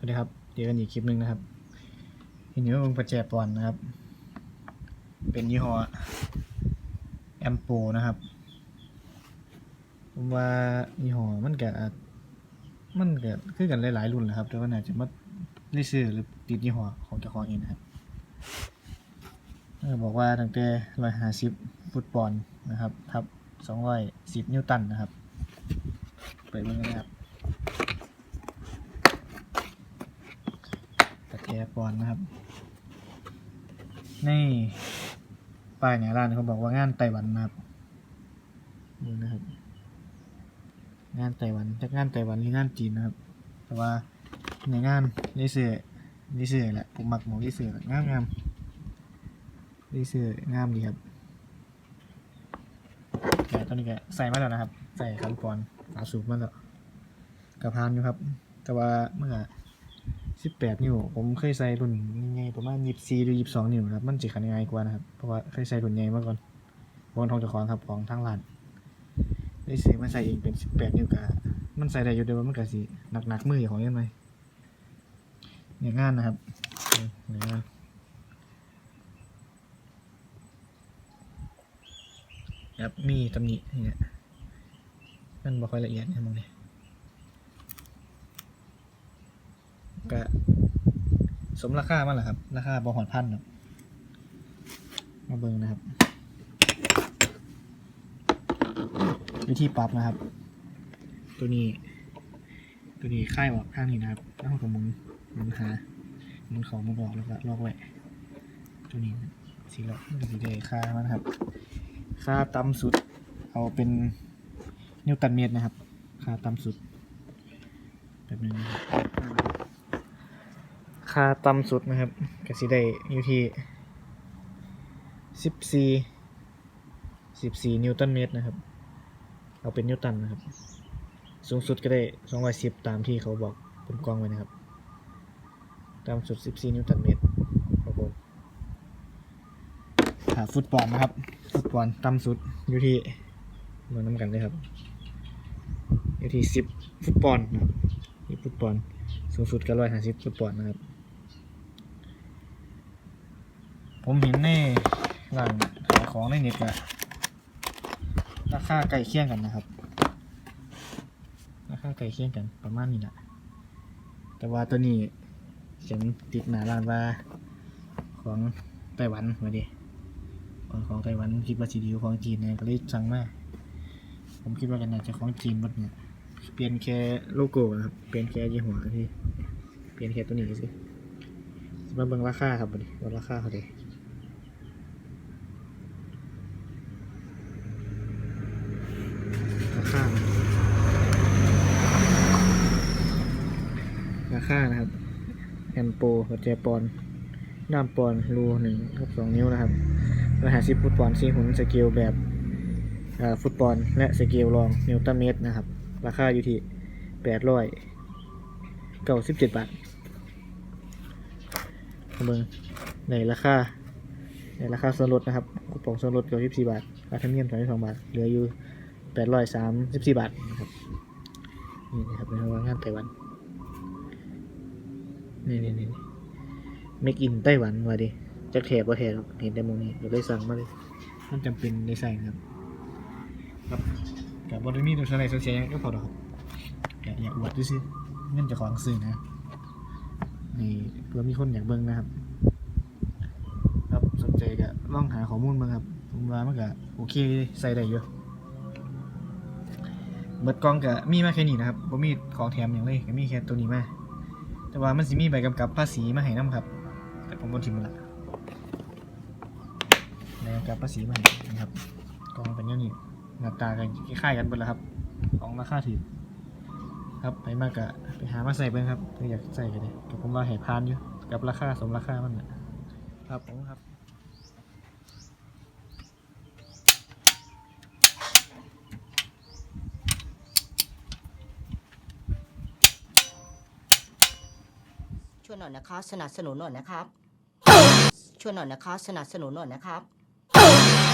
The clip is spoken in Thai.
สวัสดีครับเดี๋ยวกันอีกคลิปหนึ่งนะครับทีนี้ว่ามึงประแจปอนนะครับ เป็นยี่ห้อแอมโปนะครับผมว่ายี่ห้อมันก็มันก็คือกันหลายๆรุ่นแหละครับ แต่ว่าน่าจะมาได้ซื้อหรือติดยี่ห้อของเจ้าของเองนะครับบอกว่าตั้งแต่ร้อยห้าสิบฟุตบอลนะครับทับสองร้อยสิบนิวตันนะครับ ไปเบิ่งกันนะครับ ตะแกรงปอนนะครับนี่ป้ายในร้านเขาบอกว่างานไต้หวันนะครับนี่นะครับ งานไต้หวันจากงานไต้หวันหรืองานจีนนะครับ แต่ว่าในงานนี่เสือนี่เสือแหละผมหมักหมองนี่เสืองามงามนี่เสืองามดีครับแต่ตอนนี้ก็ใส่มาแล้วนะครับ ใส่คันปอนฝาสูบมาแล้วกระพานอยู่ครับ แต่ว่าเมื่อ สิบแปดนิ้ว ผมเคยใส่รุ่นใหญ่ๆประมาณยี่สิบสี่หรือยี่สิบสองนิ้วนะครับ มันจะขันง่ายกว่านะครับ เพราะว่าเคยใส่รุ่นใหญ่มาก่อนบนทองจ้าของครับของทางร้านได้ซื้อมาใส่เองเป็นสิบแปดนิ้วกะมันใส่ได้อยู่เดียวมันก็สิหนักหนักๆมือของยังไงเนี่ยงานนะครับเนี่ยงานครับมีตำหนิเนี่ยมันบ่ค่อยละเอียดนะมึงเนี่ย ก็สมราคามันแหละครับ ราคาบอหอดพันครับมาเบิ่งนะครับ วิธีปรับนะครับ ตัวนี้ ตัวนี้ค่ายออกข้างนี้นะครับแล้วเราก็หมุนหมุนหามุนของมุนออกแล้วก็ลอกไว้ตัวนี้สีล็อกมันก็สีได้ค่ามันครับ ค่าต่ำสุด เอาเป็นนิวตันเมตรนะครับ ค่าต่ำสุดแบบนี้นะครับาต่ำสุดนะครับก็สิได้อยู่ที่สิบสี่สิบสี่นิวตันเมตรนะครับ เอาเป็นนิวตันนะครับ สูงสุดก็ได้สองร้อยสิบตามที่เขาบอกบนกล้องไว้นะครับ ต่ำสุดสิบสี่นิวตันเมตรครับผมหาฟุตบอลนะครับ ฟุตบอลต่ำสุดอยู่ที่มาน้ำกันเลยครับอยู่ที่สิบฟุตบอลนะครับที่ฟุตบอลสูงสุดก็ร้อยห้าสิบฟุตบอลนะครับ ผมเห็นในร้านขายของในเน็ตอะราคาใกล้เคียงกันนะครับ ราคาใกล้เคียงกันประมาณนี้แหละแต่ว่าตัวนี้เขียนติดหน้าร้านว่าของไต้หวันมาดิของของไต้หวันคิดว่าสีดีของจีนเนี่ยก็เลยสั่งมาผมคิดว่ากันน่าจะของจีนหมดเนี่ยเปลี่ยนแค่โลโก้นะครับ เปลี่ยนแค่ยี่ห้อที่เปลี่ยนแค่ตัวนี้สิมาเบิ่งราคาครับบัดนี้ว่าราคาเขาเด้ราคา ราคานะครับแอมโปหัวใจปอนด้ามปอนรูหนึ่งกับสองนิ้วนะครับรหัสสิฟุตบอลซีหุ่นสเกลแบบฟุตบอลและสเกลรองนิวตันเมตรนะครับ ราคาอยู่ที่แปดร้อยเก้าสิบเจ็ดบาทเอาเบิงในราคาในราคาส่วนลดนะครับคูปองส่วนลดเก้าสิบสี่บาทค่าธรรมเนียมสามสิบสองบาท เหลืออยู่แปดร้อยสามสิบสี่บาทนะครับ นี่นะครับเป็นว่างานไต้หวัน นี่นี่นี่เมกินไต้หวันว่าดิจะแถบว่าแถบเห็นแต่มุมนี้เดี๋ยวได้สั่งมาเลยมันจำเป็นได้ใส่ครับ ครับกับบริมีตัวอะไรโซเชียลก็พอดอกครับอย่าอย่าอวดด้วยสิเงินจะของซื้อนะนี่เพื่อมีคนอยากเบิ่งนะครับ ครับสนใจก็ลองหาข้อมูลมาครับผมว่ามันก็โอเคใส่ได้อยู่เบิดกล่องก็มีมาแค่นี้นะครับบ่มีของแถมอย่างเลยก็มีแค่ตัวนี้มา แต่ว่ามันสิมีใบกำกับภาษีมาให้น้ำครับ แต่ผมบนทิมละใบกำกับภาษีมาให้นะครับกองเป็นอย่างนี้หน้าตากันคล้ายๆกันหมดแล้วครับ ของราคาถือครับไปมากก็ไปหามาใส่เบิ่งครับอยากใส่กันเลยแต่ผมว่าให้พานอยู่กับราคาสมราคามันนะครับผมครับ วยหน่อยนะครับ สนับสนุนหน่อยนะครับชวนหน่อยนะครับ สนับสนุนหน่อยนะครับ